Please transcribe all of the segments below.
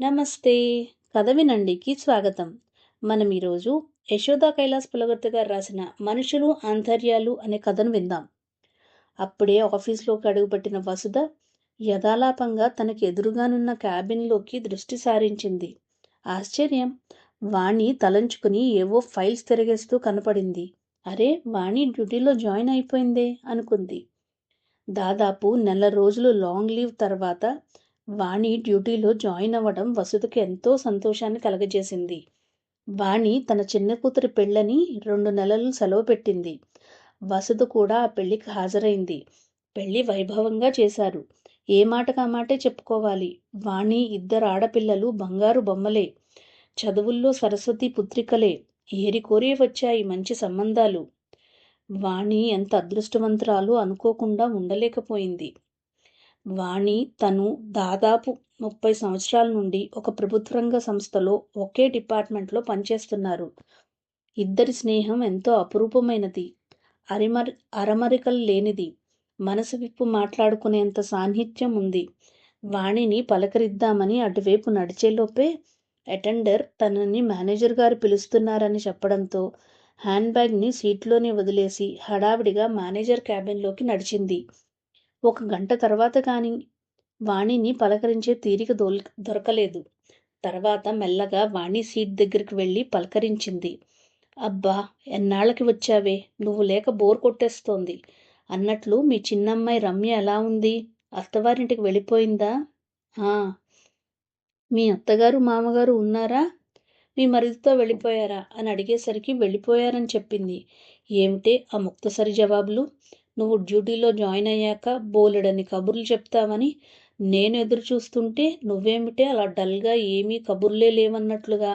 నమస్తే. కథ వినండికి స్వాగతం. మనం ఈరోజు యశోదా కైలాస్ పులగర్తి గారు రాసిన మనుషులు ఆంతర్యాలు అనే కథను విందాం. అప్పుడే ఆఫీస్లోకి అడుగుపెట్టిన వసుధ యథాలాపంగా తనకి ఎదురుగానున్న క్యాబిన్లోకి దృష్టి సారించింది. ఆశ్చర్యం! వాణి తలంచుకుని ఏవో ఫైల్స్ తిరగేస్తూ కనపడింది. అరే వాణి డ్యూటీలో జాయిన్ అయిపోయిందే అనుకుంది. దాదాపు నెల రోజులు లాంగ్ లీవ్ తర్వాత వాణి డ్యూటీలో జాయిన్ అవ్వడం వసుధకి ఎంతో సంతోషాన్ని కలగజేసింది. వాణి తన చిన్న కూతురి పెళ్ళని రెండు నెలలు సెలవు పెట్టింది. వసుధ కూడా ఆ పెళ్ళికి హాజరైంది. పెళ్ళి వైభవంగా చేశారు. ఏ మాటకా మాటే చెప్పుకోవాలి. వాణి ఇద్దరు ఆడపిల్లలు బంగారు బొమ్మలే. చదువుల్లో సరస్వతి పుత్రికలే. ఏరికోరి వచ్చాయి మంచి సంబంధాలు. వాణి ఎంత అదృష్టవంతురాలు అనుకోకుండా ఉండలేకపోయింది. వాణి తను దాదాపు ముప్పై సంవత్సరాల నుండి ఒక ప్రభుత్వ రంగ సంస్థలో ఒకే డిపార్ట్మెంట్లో పనిచేస్తున్నారు. ఇద్దరి స్నేహం ఎంతో అపురూపమైనది. అరిమరి అరమరికలు లేనిది. మనసు విప్పు మాట్లాడుకునేంత సాన్నిహిత్యం ఉంది. వాణిని పలకరిద్దామని అటువైపు నడిచేలోపే అటెండర్ తనని మేనేజర్ గారు పిలుస్తున్నారని చెప్పడంతో హ్యాండ్ బ్యాగ్ని సీట్లోనే వదిలేసి హడావిడిగా మేనేజర్ క్యాబిన్లోకి నడిచింది. ఒక గంట తర్వాత కానీ వాణిని పలకరించే తీరిక దొల్ దొరకలేదు. తర్వాత మెల్లగా వాణి సీట్ దగ్గరికి వెళ్ళి పలకరించింది. అబ్బా ఎన్నాళ్ళకి వచ్చావే? నువ్వు లేక బోర్ కొట్టేస్తోంది. అన్నట్లు మీ చిన్నమ్మాయి రమ్య ఎలా ఉంది? అత్తవారింటికి వెళ్ళిపోయిందా? మీ అత్తగారు మామగారు ఉన్నారా? మీ మరిదితో వెళ్ళిపోయారా? అని అడిగేసరికి వెళ్ళిపోయారని చెప్పింది. ఏమిటే ఆ ముక్తసరి జవాబులు? నువ్వు డ్యూటీలో జాయిన్ అయ్యాక బోలెడని కబుర్లు చెప్తావని నేను ఎదురు చూస్తుంటే నువ్వేమిటే అలా డల్గా ఏమీ కబుర్లే లేవన్నట్లుగా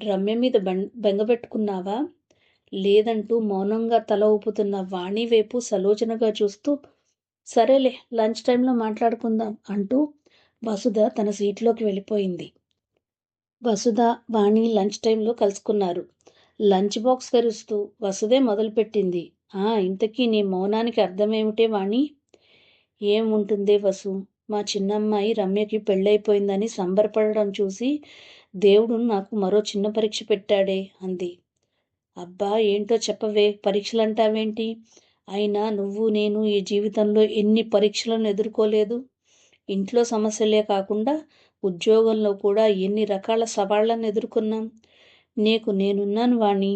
రమ్య మీద బెంగపెట్టుకున్నావా లేదంటూ మౌనంగా తల ఊపుతున్న వాణి వైపు సలోచనగా చూస్తూ సరేలే లంచ్ టైంలో మాట్లాడుకుందాం అంటూ వసుధ తన సీట్లోకి వెళ్ళిపోయింది. వసుధ వాణి లంచ్ టైంలో కలుసుకున్నారు. లంచ్ బాక్స్ తెరుస్తూ వసుదే మొదలుపెట్టింది. ఇంతకీ నీ మౌనానికి అర్థమేమిటే వాణి? ఏముంటుందే వసు? మా చిన్నమ్మాయి రమ్యకి పెళ్ళైపోయిందని సంబరపడడం చూసి దేవుడు నాకు మరో చిన్న పరీక్ష పెట్టాడే అంది. అబ్బా ఏంటో చెప్పవే పరీక్షలంటావేంటి? అయినా నువ్వు నేను ఈ జీవితంలో ఎన్ని పరీక్షలను ఎదుర్కోలేదు? ఇంట్లో సమస్యలే కాకుండా ఉద్యోగంలో కూడా ఎన్ని రకాల సవాళ్ళను ఎదుర్కొన్నాం? నీకు నేనున్నాను వాణి.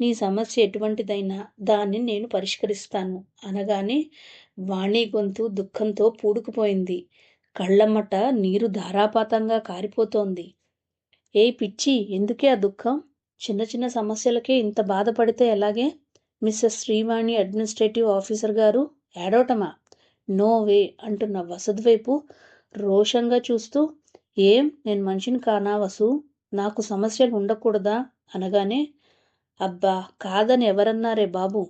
నీ సమస్య ఎటువంటిదైనా దాన్ని నేను పరిష్కరిస్తాను. అనగానే వాణి గొంతు దుఃఖంతో పూడుకుపోయింది. కళ్ళమ్మట నీరు ధారాపాతంగా కారిపోతోంది. ఏ పిచ్చి ఎందుకే ఆ దుఃఖం? చిన్న చిన్న సమస్యలకే ఇంత బాధపడితే ఎలాగే? మిస్సెస్ శ్రీవాణి అడ్మినిస్ట్రేటివ్ ఆఫీసర్ గారు ఏడవటమా? నో వే అంటున్న వసద్ వైపు రోషంగా చూస్తూ ఏం? నేను మనిషిని కానా వసు? నాకు సమస్యలు ఉండకూడదా? అనగానే అబ్బా కాదని ఎవరన్నారే బాబు?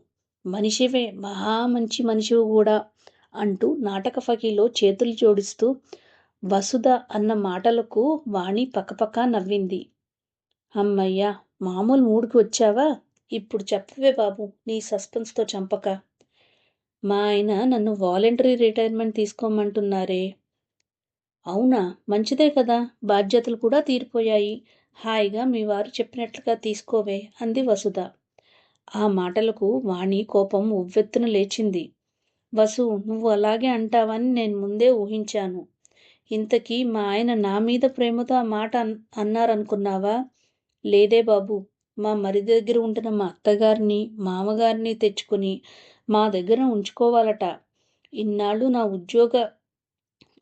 మనిషివే మహా మంచి మనిషివి కూడా అంటూ నాటక ఫకీలో చేతులు జోడిస్తూ వసుధ అన్న మాటలకు వాణి పక్కపక్క నవ్వింది. అమ్మయ్యా మామూలు మూడుకి వచ్చావా? ఇప్పుడు చెప్పవే బాబు నీ సస్పెన్స్తో చంపక. మా ఆయన నన్ను వాలంటరీ రిటైర్మెంట్ తీసుకోమంటున్నారే. అవునా మంచిదే కదా బాధ్యతలు కూడా తీరిపోయాయి. హాయిగా మీ వారు చెప్పినట్లుగా తీసుకోవే అంది వసుధ. ఆ మాటలకు వాణి కోపం ఉవ్వెత్తున లేచింది. వసు నువ్వు అలాగే అంటావని నేను ముందే ఊహించాను. ఇంతకీ మా ఆయన నా మీద ప్రేమతో ఆ మాట అన్నారనుకున్నావా? లేదే బాబు మా మరి దగ్గర ఉంటున్న మా అత్తగారిని మామగారిని తెచ్చుకుని మా దగ్గర ఉంచుకోవాలట. ఇన్నాళ్ళు నా ఉద్యోగ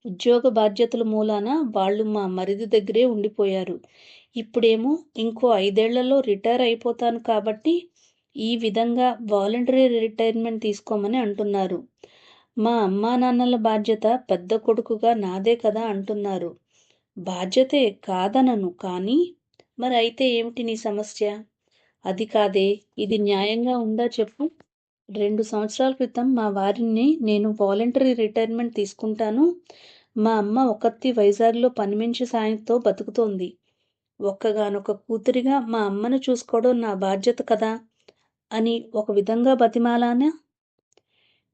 ఉద్యోగ బాధ్యతల మూలాన వాళ్ళు మా మరిది దగ్గరే ఉండిపోయారు. ఇప్పుడేమో ఇంకో ఐదేళ్ళలో రిటైర్ అయిపోతాను కాబట్టి ఈ విధంగా వాలంటరీ రిటైర్మెంట్ తీసుకోమని అంటున్నారు. మా అమ్మా నాన్నల బాధ్యత పెద్ద కొడుకుగా నాదే కదా అంటున్నారు. బాధ్యతే కాదనను కానీ మరి అయితే ఏమిటి నీ సమస్య? అది కాదే ఇది న్యాయంగా ఉందా చెప్పు. రెండు సంవత్సరాల క్రితం మా వారిని నేను వాలంటరీ రిటైర్మెంట్ తీసుకుంటాను. మా అమ్మ ఒకత్తి వైజాగ్లో పనిమించి సాయంతో బతుకుతోంది. ఒక్కగానొక కూతురిగా మా అమ్మను చూసుకోవడం నా బాధ్యత కదా? అని ఒక విధంగా బతిమాలానా?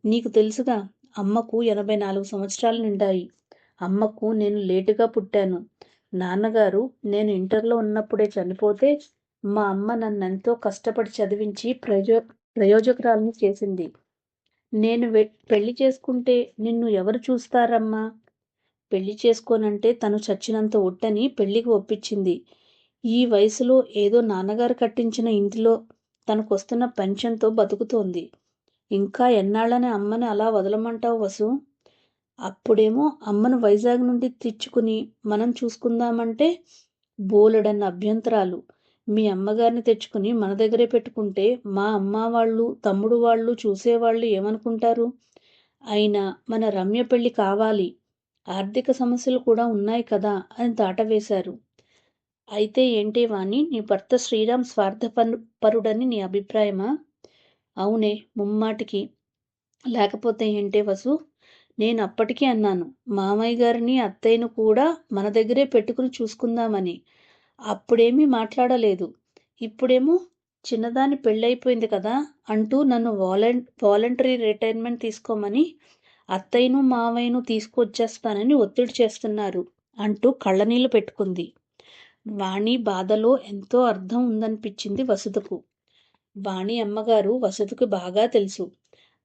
నీకు తెలుసుగా అమ్మకు ఎనభై నాలుగు సంవత్సరాలు నిండాయి. అమ్మకు నేను లేటుగా పుట్టాను. నాన్నగారు నేను ఇంటర్లో ఉన్నప్పుడే చనిపోతే మా అమ్మ నన్ను ఎంతో కష్టపడి చదివించి ప్రయో ప్రయోజకురాలని చేసింది. నేను పెళ్ళి చేసుకుంటే నిన్ను ఎవరు చూస్తారమ్మా? పెళ్ళి చేసుకోనంటే తను చచ్చినంత ఒట్టని పెళ్ళికి ఒప్పించింది. ఈ వయసులో ఏదో నాన్నగారు కట్టించిన ఇంటిలో తనకొస్తున్న పెన్షన్తో బతుకుతోంది. ఇంకా ఎన్నాళ్ళని అమ్మని అలా వదలమంటావు వసు? అప్పుడేమో అమ్మను వైజాగ్ నుండి తెచ్చుకుని మనం చూసుకుందామంటే బోలెడన్న అభ్యంతరాలు. మీ అమ్మగారిని తెచ్చుకుని మన దగ్గరే పెట్టుకుంటే మా అమ్మ వాళ్ళు తమ్ముడు వాళ్ళు చూసేవాళ్ళు ఏమనుకుంటారు? అయినా మన రమ్య పెళ్ళి కావాలి. ఆర్థిక సమస్యలు కూడా ఉన్నాయి కదా అని దాటవేశారు. అయితే ఏంటి వాణి నీ భర్త శ్రీరామ్ స్వార్థ పరుడని నీ అభిప్రాయమా? అవునే ముమ్మాటికి. లేకపోతే ఏంటే వసు? నేను అప్పటికీ అన్నాను మామయ్య గారిని అత్తయ్యను కూడా మన దగ్గరే పెట్టుకుని చూసుకుందామని. అప్పుడేమీ మాట్లాడలేదు. ఇప్పుడేమో చిన్నదాని పెళ్ళైపోయింది కదా అంటూ నన్ను వాలం వాలంటరీ రిటైర్మెంట్ తీసుకోమని అత్తయ్యను మావయ్యను తీసుకొచ్చేస్తానని ఒత్తిడి చేస్తున్నారు అంటూ కళ్ళనీళ్ళు పెట్టుకుంది. వాణి బాధలో ఎంతో అర్థం ఉందనిపించింది వసుధకు. వాణి అమ్మగారు వసుధకు బాగా తెలుసు.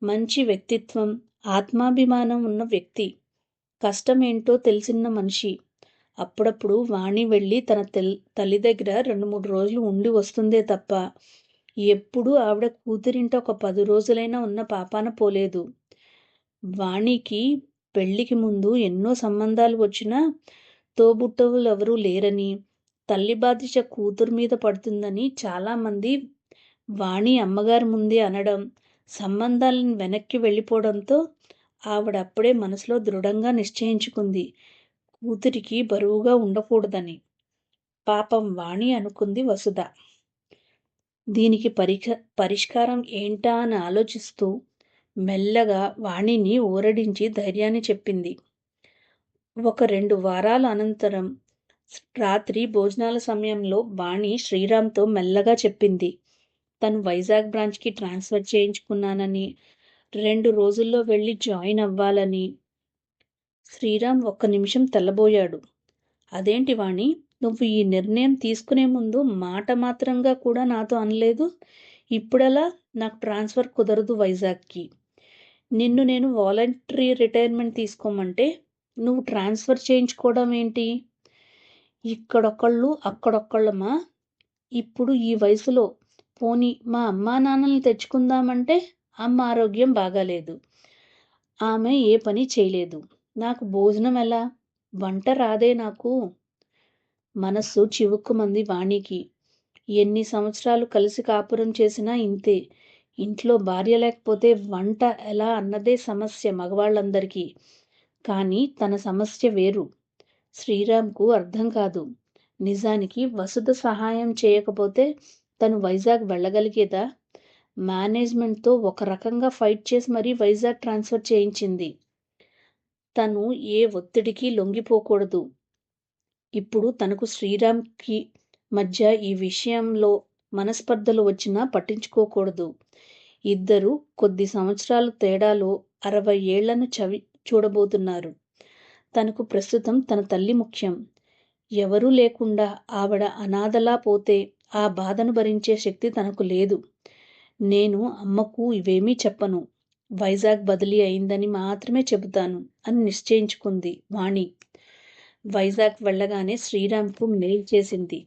మంచి వ్యక్తిత్వం ఆత్మాభిమానం ఉన్న వ్యక్తి. కష్టమేంటో తెలిసిన మనిషి. అప్పుడప్పుడు వాణి వెళ్ళి తన తెల్ తల్లి దగ్గర రెండు మూడు రోజులు ఉండి వస్తుందే తప్ప ఎప్పుడూ ఆవిడ కూతురింట ఒక పది రోజులైనా ఉన్న పాపాన పోలేదు. వాణికి పెళ్ళికి ముందు ఎన్నో సంబంధాలు వచ్చినా తోబుట్టవులు ఎవరూ లేరని తల్లి బాధ్యత కూతురు మీద పడుతుందని చాలామంది వాణి అమ్మగారి ముందే అనడం సంబంధాలను వెనక్కి వెళ్ళిపోవడంతో ఆవిడ అప్పుడే మనసులో దృఢంగా నిశ్చయించుకుంది. కూతురికి బరువుగా ఉండకూడదని. పాపం వాణి అనుకుంది వసుధ. దీనికి పరిక పరిష్కారం ఏంటా అని ఆలోచిస్తూ మెల్లగా వాణిని ఊరడించి ధైర్యాన్ని చెప్పింది. ఒక రెండు వారాల అనంతరం రాత్రి భోజనాల సమయంలో వాణి శ్రీరామ్తో మెల్లగా చెప్పింది. తను వైజాగ్ బ్రాంచ్కి ట్రాన్స్ఫర్ చేయించుకున్నానని రెండు రోజుల్లో వెళ్ళి జాయిన్ అవ్వాలని. శ్రీరామ్ ఒక్క నిమిషం తెల్లబోయాడు. అదేంటి వాణి నువ్వు ఈ నిర్ణయం తీసుకునే ముందు మాట మాత్రంగా కూడా నాతో అనలేదు? ఇప్పుడలా? నాకు ట్రాన్స్ఫర్ కుదరదు వైజాగ్కి. నిన్ను నేను వాలంటరీ రిటైర్మెంట్ తీసుకోమంటే నువ్వు ట్రాన్స్ఫర్ చేయించుకోవడం ఏంటి? ఇక్కడొక్కళ్ళు అక్కడొక్కళ్ళమా? ఇప్పుడు ఈ వయసులో పోనీ మా అమ్మా నాన్నల్ని తెచ్చుకుందామంటే అమ్మ ఆరోగ్యం బాగాలేదు. ఆమె ఏ పని చేయలేదు. నాకు భోజనం ఎలా? వంట రాదే నాకు. మనస్సు చివుక్కుమంది వాణికి. ఎన్ని సంవత్సరాలు కలిసి కాపురం చేసినా ఇంతే. ఇంట్లో భార్య లేకపోతే వంట ఎలా అన్నదే సమస్య మగవాళ్ళందరికీ. కానీ తన సమస్య వేరు. శ్రీరామ్కు అర్థం కాదు. నిజానికి వసుధ సహాయం చేయకపోతే తను వైజాగ్ వెళ్ళగలిగేదా? మేనేజ్మెంట్తో ఒక రకంగా ఫైట్ చేసి మరీ వైజాగ్ ట్రాన్స్ఫర్ చేయించింది. తను ఏ ఒత్తిడికి లొంగిపోకూడదు. ఇప్పుడు తనకు శ్రీరామ్కి మధ్య ఈ విషయంలో మనస్పర్ధలు వచ్చినా పట్టించుకోకూడదు. ఇద్దరు కొద్ది సంవత్సరాలు తేడాలో అరవై ఏళ్ళను చవి చూడబోతున్నారు. తనకు ప్రస్తుతం తన తల్లి ముఖ్యం. ఎవరూ లేకుండా ఆవిడ అనాథలా పోతే ఆ బాధను భరించే శక్తి తనకు లేదు. నేను అమ్మకు ఇవేమీ చెప్పను. వైజాగ్ బదిలీ అయిందని మాత్రమే చెబుతాను అని నిశ్చయించుకుంది వాణి. వైజాగ్ వెళ్ళగానే శ్రీరామ్కు మెయిల్ చేసింది.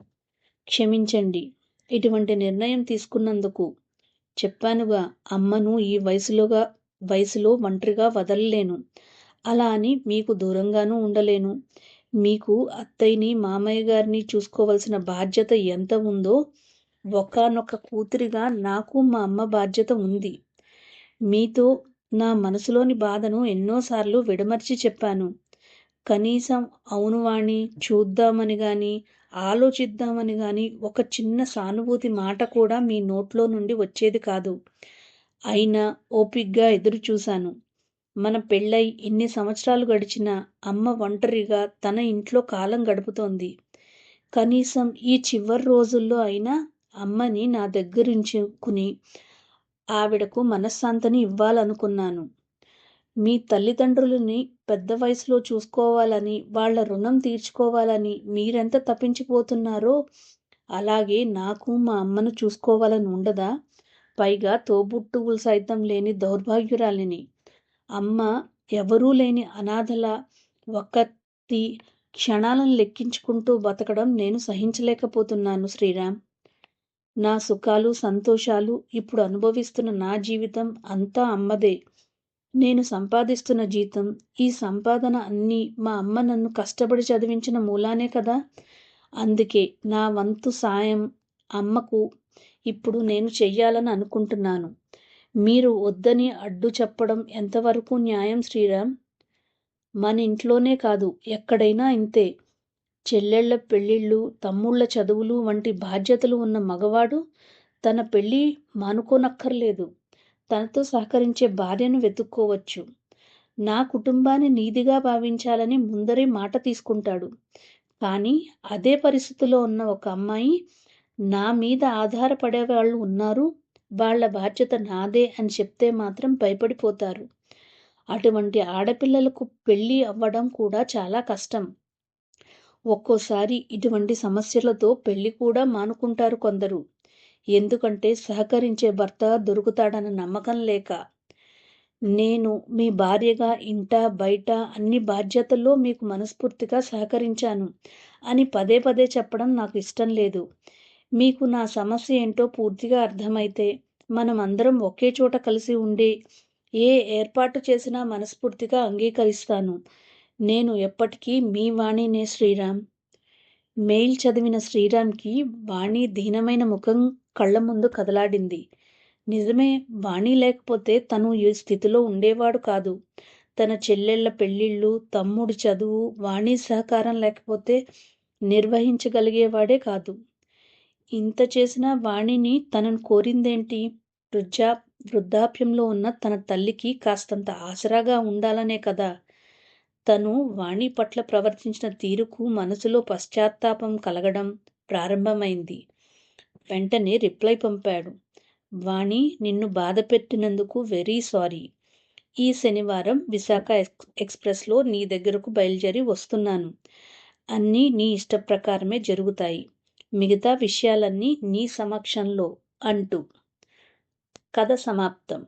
క్షమించండి ఇటువంటి నిర్ణయం తీసుకున్నందుకు చెప్పానుగా అమ్మను ఈ వయసులోగా వయసులో ఒంటరిగా వదలలేను. అలా అని మీకు దూరంగానూ ఉండలేను. మీకు అత్తయ్యని మామయ్య గారిని చూసుకోవాల్సిన బాధ్యత ఎంత ఉందో ఒకనొక కూతురిగా నాకు మా అమ్మ బాధ్యత ఉంది. మీతో నా మనసులోని బాధను ఎన్నోసార్లు విడమర్చి చెప్పాను. కనీసం అవును వాణి చూద్దామని కానీ ఆలోచిద్దామని కానీ ఒక చిన్న సానుభూతి మాట కూడా మీ నోట్లో నుండి వచ్చేది కాదు. అయినా ఓపిగ్గా ఎదురు చూశాను. మన పెళ్ళై ఇన్ని సంవత్సరాలు గడిచినా అమ్మ ఒంటరిగా తన ఇంట్లో కాలం గడుపుతోంది. కనీసం ఈ చివరి రోజుల్లో అయినా అమ్మని నా దగ్గరుంచుకుని ఆవిడకు మనశ్శాంతిని ఇవ్వాలనుకున్నాను. మీ తల్లిదండ్రులని పెద్ద వయసులో చూసుకోవాలని వాళ్ళ రుణం తీర్చుకోవాలని మీరెంత తప్పించిపోతున్నారో అలాగే నాకు మా అమ్మను చూసుకోవాలని ఉండదా? పైగా తోబుట్టువులు సైతం లేని దౌర్భాగ్యురాలిని. అమ్మ ఎవరూ లేని అనాథల ఒక్కతి క్షణాలను లెక్కించుకుంటూ బతకడం నేను సహించలేకపోతున్నాను శ్రీరామ్. నా సుఖాలు సంతోషాలు ఇప్పుడు అనుభవిస్తున్న నా జీవితం అంతా అమ్మదే. నేను సంపాదిస్తున్న జీతం ఈ సంపాదన అన్నీ మా అమ్మ నన్ను కష్టపడి చదివించిన మూలానే కదా. అందుకే నా వంతు సాయం అమ్మకు ఇప్పుడు నేను చెయ్యాలని అనుకుంటున్నాను. మీరు వద్దని అడ్డు చెప్పడం ఎంతవరకు న్యాయం శ్రీరామ్? మన ఇంట్లోనే కాదు ఎక్కడైనా ఇంతే. చెల్లెళ్ళ పెళ్ళిళ్ళు తమ్ముళ్ళ చదువులు వంటి బాధ్యతలు ఉన్న మగవాడు తన పెళ్ళి మానుకోనక్కర్లేదు. తనతో సహకరించే భార్యను వెతుక్కోవచ్చు. నా కుటుంబాన్ని నీదిగా భావించాలని ముందరే మాట తీసుకుంటాడు. కానీ అదే పరిస్థితిలో ఉన్న ఒక అమ్మాయి నా మీద ఆధారపడే వాళ్ళు ఉన్నారు వాళ్ళ బాధ్యత నాదే అని చెప్తే మాత్రం భయపడిపోతారు. అటువంటి ఆడపిల్లలకు పెళ్ళి అవ్వడం కూడా చాలా కష్టం. ఒక్కోసారి ఇటువంటి సమస్యలతో పెళ్ళి కూడా మానుకుంటారు కొందరు. ఎందుకంటే సహకరించే భర్త దొరుకుతాడన్న నమ్మకం లేక. నేను మీ భార్యగా ఇంట బయట అన్ని బాధ్యతల్లో మీకు మనస్ఫూర్తిగా సహకరించాను అని పదే పదే చెప్పడం నాకు ఇష్టం లేదు. మీకు నా సమస్య ఏంటో పూర్తిగా అర్థమైతే మనం అందరం ఒకే చోట కలిసి ఉండే ఏ ఏర్పాటు చేసినా మనస్ఫూర్తిగా అంగీకరిస్తాను. నేను ఎప్పటికీ మీ వాణినే శ్రీరామ్. మెయిల్ చదివిన శ్రీరామ్కి వాణి దీనమైన ముఖం కళ్ళ ముందు కదలాడింది. నిజమే వాణి లేకపోతే తను ఈ స్థితిలో ఉండేవాడు కాదు. తన చెల్లెళ్ళ పెళ్ళిళ్ళు తమ్ముడి చదువు వాణి సహకారం లేకపోతే నిర్వహించగలిగేవాడే కాదు. ఇంత చేసిన వాణిని తనను కోరిందేంటి? వృద్ధా వృద్ధాప్యంలో ఉన్న తన తల్లికి కాస్తంత ఆసరాగా ఉండాలనే కదా. తను వాణి పట్ల ప్రవర్తించిన తీరుకు మనసులో పశ్చాత్తాపం కలగడం ప్రారంభమైంది. వెంటనే రిప్లై పంపాడు. వాణి నిన్ను బాధ పెట్టినందుకు వెరీ సారీ. ఈ శనివారం విశాఖ ఎక్స్ ఎక్స్ప్రెస్లో నీ దగ్గరకు బయలుదేరి వస్తున్నాను. అన్నీ నీ ఇష్ట ప్రకారమే జరుగుతాయి. మిగతా విషయాలన్నీ నీ సమక్షంలో అంటూ కథ సమాప్తం.